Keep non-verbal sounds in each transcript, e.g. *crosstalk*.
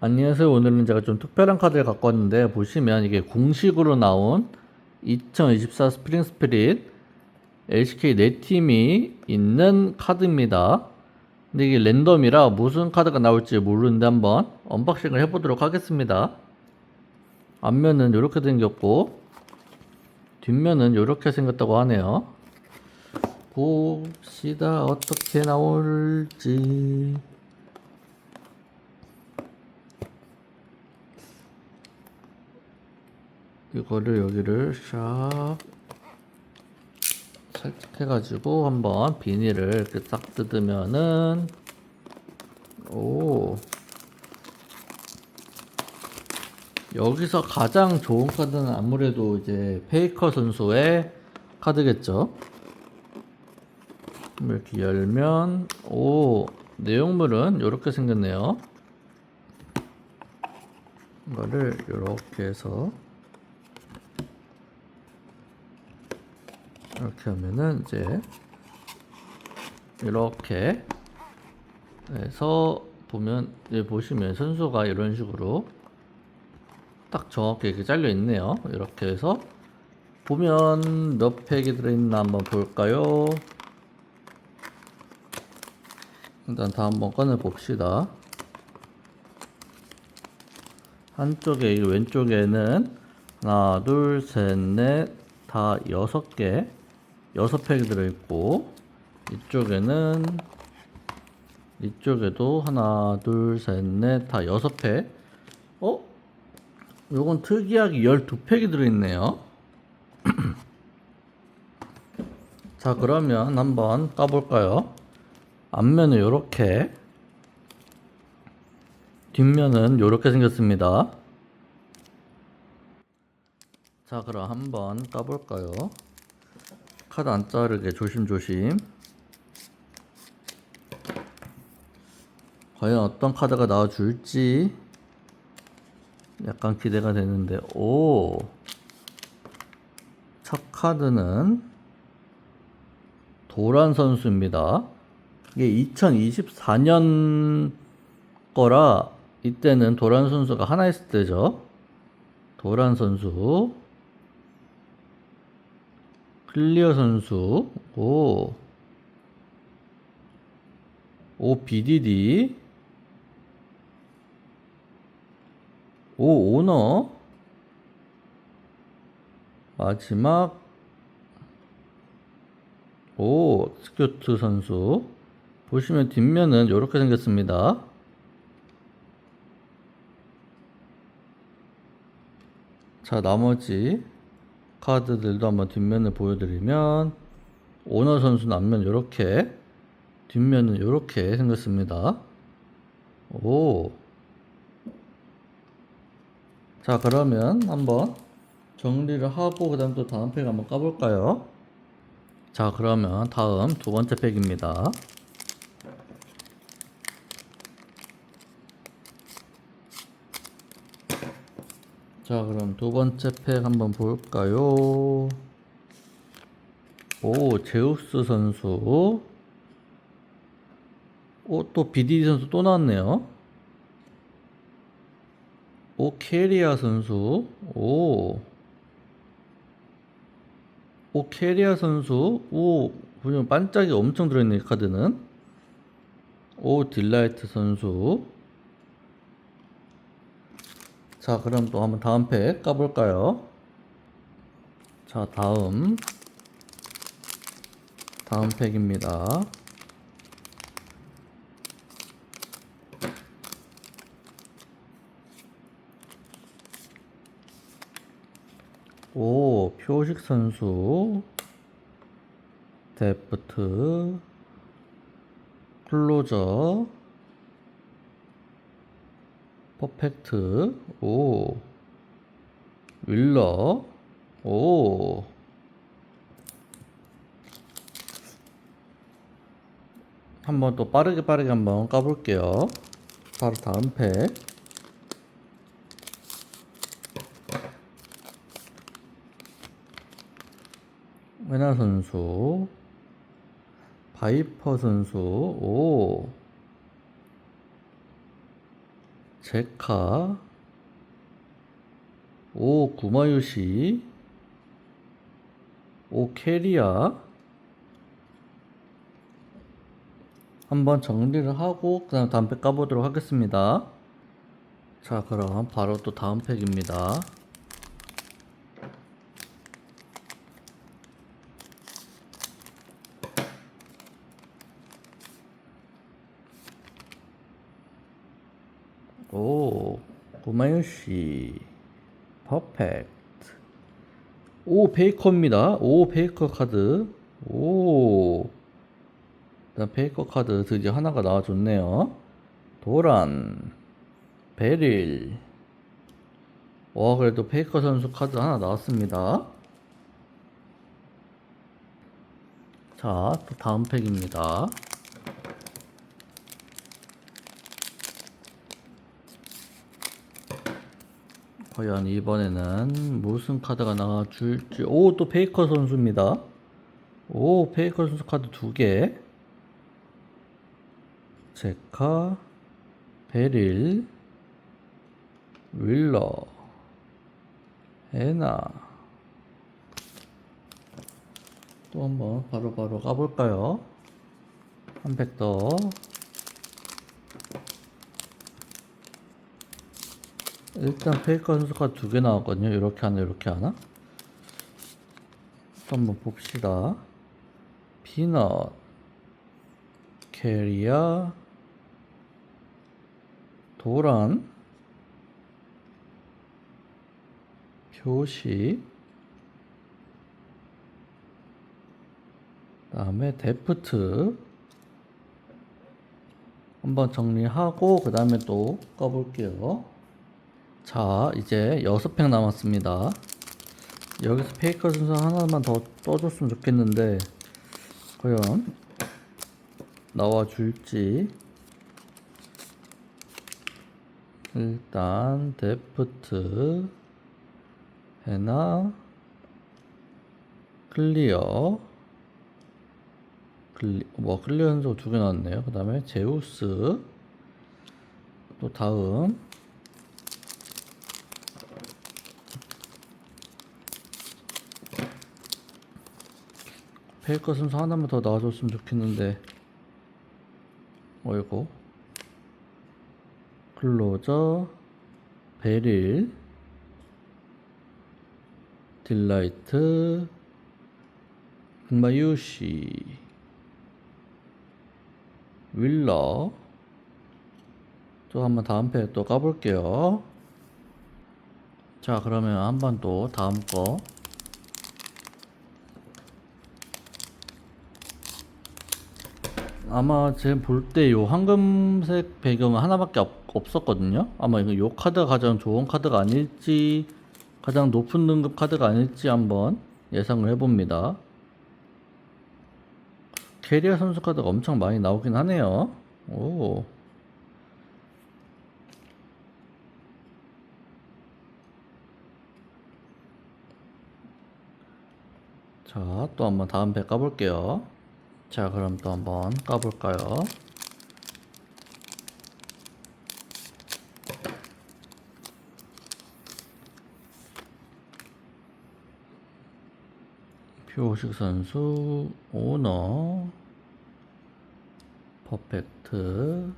안녕하세요. 오늘은 제가 좀 특별한 카드를 갖고 왔는데 보시면 이게 공식으로 나온 2024 스프링 스피릿 LCK 네 팀이 있는 카드입니다. 근데 이게 랜덤이라 무슨 카드가 나올지 모르는데 한번 언박싱을 해보도록 하겠습니다. 앞면은 이렇게 생겼고 뒷면은 이렇게 생겼다고 하네요. 봅시다 어떻게 나올지. 이거를 여기를 샥 살짝 해가지고 한번 비닐을 이렇게 딱 뜯으면은 오 여기서 가장 좋은 카드는 아무래도 이제 페이커 선수의 카드겠죠. 이렇게 열면 오 내용물은 이렇게 생겼네요. 이거를 이렇게 해서 이렇게 하면은 이제 이렇게 해서 보면 여기 보시면 선수가 이런 식으로 딱 정확히 이렇게 잘려 있네요. 이렇게 해서 보면 몇 팩이 들어있나 한번 볼까요? 일단 다 한번 꺼내 봅시다. 한쪽에 이 왼쪽에는 하나, 둘, 셋, 넷, 다 여섯 개, 여섯 팩이 들어있고 이쪽에는 이쪽에도 하나, 둘, 셋, 넷, 다 여섯 팩. 어? 요건 특이하게 12팩이 들어있네요. *clears throat* 자, 그러면 한번 까볼까요? 앞면은 이렇게, 뒷면은 이렇게 생겼습니다. 자, 그럼 한번 까볼까요? 카드 안 자르게 조심조심. 과연 어떤 카드가 나와줄지 약간 기대가 되는데, 오! 첫 카드는 도란 선수입니다. 이게 2024년 거라 이때는 도란 선수가 하나 있을 때죠. 도란 선수. 클리어 선수. 오. 오, BDD. 오, 오너. 마지막. 오, 스큐트 선수. 보시면 뒷면은 이렇게 생겼습니다. 자, 나머지 카드들도 한번 뒷면을 보여드리면 오너 선수는 앞면 이렇게 뒷면은 이렇게 생겼습니다. 오. 자, 그러면 한번 정리를 하고 그 다음 또 다음 팩 한번 까볼까요? 자, 그러면 다음 두 번째 팩입니다. 자, 그럼 두 번째 팩 한번 볼까요? 오, 제우스 선수. 오, 또 BDD 선수 또 나왔네요. 오, 캐리아 선수. 오. 오, 캐리아 선수. 오, 보면 반짝이 엄청 들어있네, 이 카드는. 오, 딜라이트 선수. 자, 그럼 또 한번 다음 팩 까볼까요? 자, 다음. 다음 팩입니다. 오, 표식 선수. 데프트. 클로저. 퍼펙트. 오. 윌러. 오. 한번 또 빠르게 빠르게 한번 까볼게요. 바로 다음 팩. 외나 선수. 바이퍼 선수. 오. 제카, 오 구마요시, 오 캐리아. 한번 정리를 하고 그 다음 다음 팩 까보도록 하겠습니다. 자, 그럼 바로 또 다음 팩입니다. 오, 구마유시, 퍼펙트. 오, 베이커입니다. 오, 베이커 카드. 오, 일단 베이커 카드 드디어 하나가 나와줬네요. 도란, 베릴. 와, 그래도 베이커 선수 카드 하나 나왔습니다. 자, 또 다음 팩입니다. 과연 이번에는 무슨 카드가 나와줄지. 오, 또 페이커 선수입니다. 오, 페이커 선수 카드 두 개. 제카, 베릴, 윌러, 에나. 또 한번 바로바로 가볼까요? 한 팩 더. 일단 페이커 선수가 두 개 나왔거든요. 이렇게 하나, 이렇게 하나. 또 한번 봅시다. 피넛, 캐리아, 도란, 표시, 다음에 데프트. 한번 정리하고 그 다음에 또 꺼볼게요. 자, 이제 여섯 팩 남았습니다. 여기서 페이커 순서 하나만 더 떠줬으면 좋겠는데, 과연 나와줄지. 일단, 데프트, 헤나, 클리어, 클리, 뭐, 클리어 선수 두개 나왔네요. 그 다음에 제우스, 또 다음, 페이커 순서 하나만 더 나와줬으면 좋겠는데. 어이구. 클로저. 베릴. 딜라이트. 금마유시. 윌러. 또 한번 다음 팩또 까볼게요. 자 그러면 한번 또 다음 거 아마 제가 볼 때 요 황금색 배경은 하나밖에 없, 없었거든요. 아마 이거 요 카드가 가장 좋은 카드가 아닐지, 가장 높은 등급 카드가 아닐지 한번 예상을 해봅니다. 캐리어 선수 카드가 엄청 많이 나오긴 하네요. 오. 자, 또 한번 다음 배 까볼게요. 자, 그럼 또 한번 까볼까요? 표식 선수, 오너, 퍼펙트,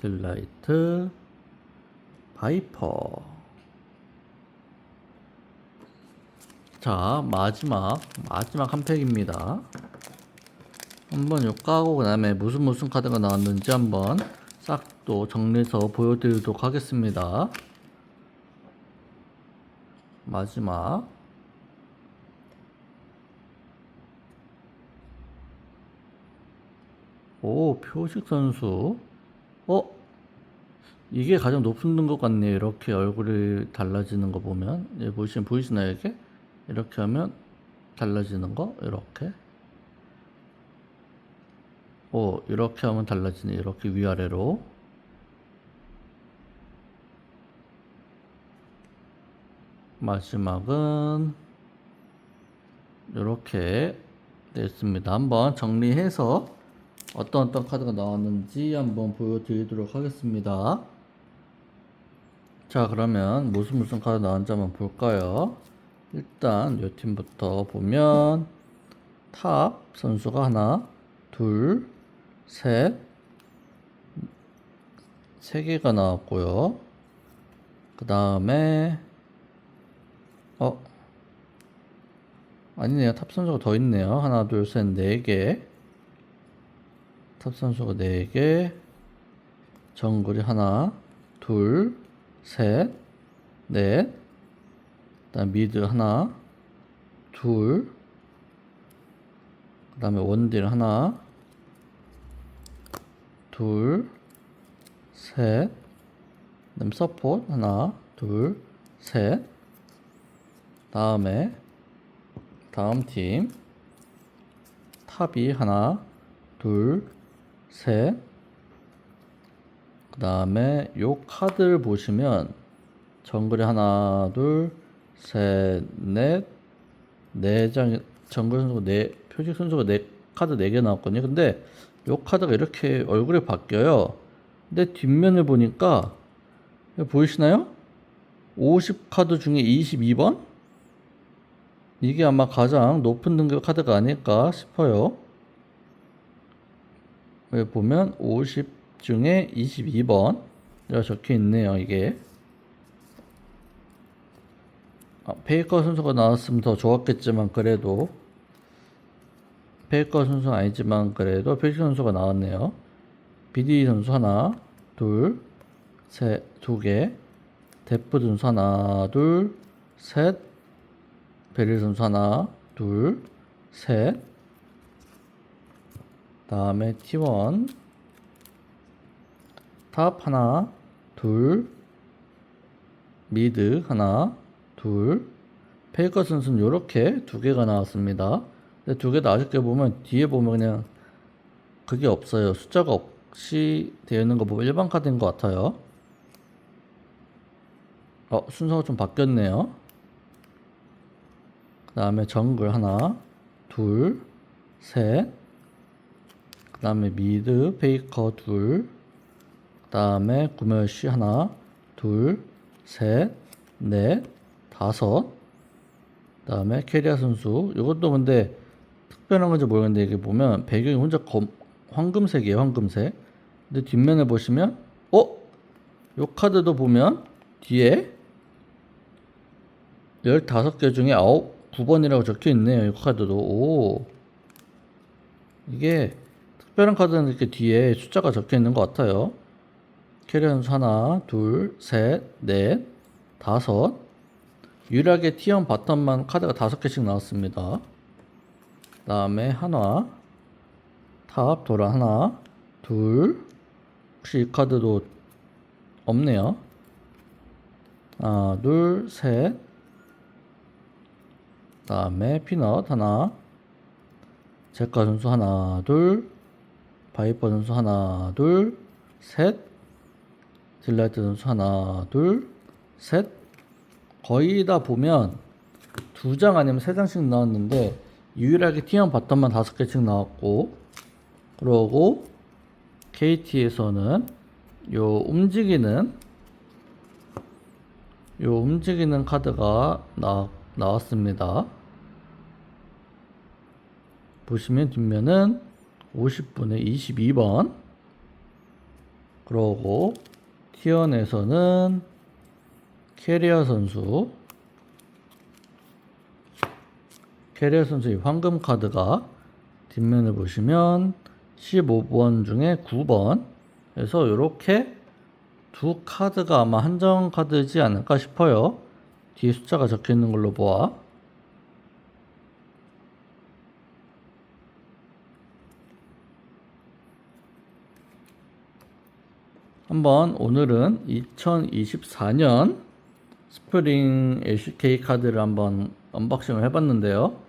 딜라이트, 바이퍼. 자, 마지막, 마지막 한 팩입니다. 한번 요 까고 그 다음에 무슨 무슨 카드가 나왔는지 한번 싹 또 정리해서 보여드리도록 하겠습니다. 마지막 오 표식 선수 어? 이게 가장 높은 등급 같네요 이렇게 얼굴이 달라지는 거 보면 예, 보시면 보이시나요 이게? 이렇게 하면 달라지는 거 이렇게 오, 이렇게 하면 달라지네. 이렇게 위아래로. 마지막은 이렇게 됐습니다. 한번 정리해서 어떤 어떤 카드가 나왔는지 한번 보여드리도록 하겠습니다. 자, 그러면 무슨 무슨 카드 나왔는지 한번 볼까요? 일단 요 팀부터 보면 탑 선수가 하나, 둘, 셋, 세 개가 나왔고요. 그 다음에 어 아니네요. 탑 선수가 더 있네요. 하나, 둘, 셋, 네 개. 탑 선수가 네 개. 정글이 하나, 둘, 셋, 넷. 그다음 미드 하나, 둘. 그다음에 원딜 하나, 둘, 셋. 그다음 서포트 하나, 둘, 셋. 다음에 다음 팀 탑이 하나, 둘, 셋. 그 다음에 요 카드를 보시면 정글에 하나, 둘, 셋, 넷, 네 장, 정글 선수가 네, 표식 선수가 네 카드 네 개 나왔거든요. 근데 요 카드가 이렇게 얼굴이 바뀌어요. 근데 뒷면을 보니까 보이시나요? 50 카드 중에 22번? 이게 아마 가장 높은 등급 카드가 아닐까 싶어요. 여기 보면 50 중에 22번 이라 적혀 있네요. 이게 아, 페이커 순서가 나왔으면 더 좋았겠지만 그래도 페이커 순서 아니지만 그래도 페이커 선수가 나왔네요. BD 선수 하나, 둘, 셋, 두 개. 데프 선수 하나, 둘, 셋. 베릴 선수 하나, 둘, 셋. 다음에 T1 탑 하나, 둘, 미드 하나, 둘, 페이커 선수는 이렇게 두 개가 나왔습니다. 근데 두 개 다 아쉽게 보면 뒤에 보면 그냥 그게 없어요. 숫자가 없이 되어 있는 거 보면 일반 카드인 것 같아요. 어, 순서가 좀 바뀌었네요. 그 다음에 정글 하나, 둘, 셋. 그 다음에 미드, 페이커 둘. 그 다음에 구멸시 하나, 둘, 셋, 넷, 다섯. 그 다음에 캐리아 선수. 이것도 근데 특별한 건지 모르겠는데 이게 보면 배경이 혼자 검, 황금색이에요, 황금색. 근데 뒷면을 보시면, 어? 요 카드도 보면 뒤에 15개 중에 9, 9번이라고 적혀 있네요. 이 카드도. 오. 이게 특별한 카드는 이렇게 뒤에 숫자가 적혀 있는 것 같아요. 선수 하나, 둘, 셋, 넷, 다섯. 유일하게 T1 바텀만 카드가 다섯 개씩 나왔습니다. 그 다음에 한화, 탑, 도라 하나, 둘. 혹시 이 카드도 없네요. 하나, 둘, 셋. 그 다음에 피넛 하나, 제카 선수 하나, 둘, 바이퍼 선수 하나, 둘, 셋, 딜라이트 선수 하나, 둘, 셋. 거의 다 보면 두 장 아니면 세 장씩 나왔는데 유일하게 T1 바텀만 다섯 개씩 나왔고 그러고 KT에서는 요 움직이는 요 움직이는 카드가 나, 나왔습니다. 보시면 뒷면은 50분의 22번 그러고 티언에서는 캐리어 선수 캐리어 선수의 황금 카드가 뒷면을 보시면 15번 중에 9번 그래서 이렇게 두 카드가 아마 한정 카드지 않을까 싶어요 뒤에 숫자가 적혀 있는 걸로 보아 한번 오늘은 2024년 스프링 LCK 카드를 한번 언박싱을 해봤는데요.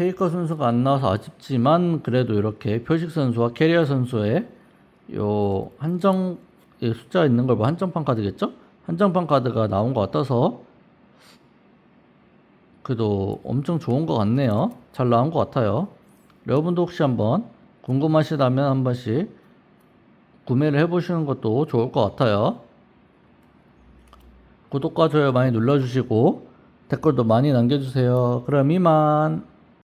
페이커 선수가 안 나와서 아쉽지만 그래도 이렇게 표식 선수와 캐리어 선수의 요 한정 이 숫자 있는 걸 뭐 한정판 카드겠죠? 한정판 카드가 나온 것 같아서 그래도 엄청 좋은 것 같네요. 잘 나온 것 같아요. 여러분도 혹시 한번 궁금하시다면 한 번씩 구매를 해보시는 것도 좋을 것 같아요. 구독과 좋아요 많이 눌러주시고 댓글도 많이 남겨주세요. 그럼 이만.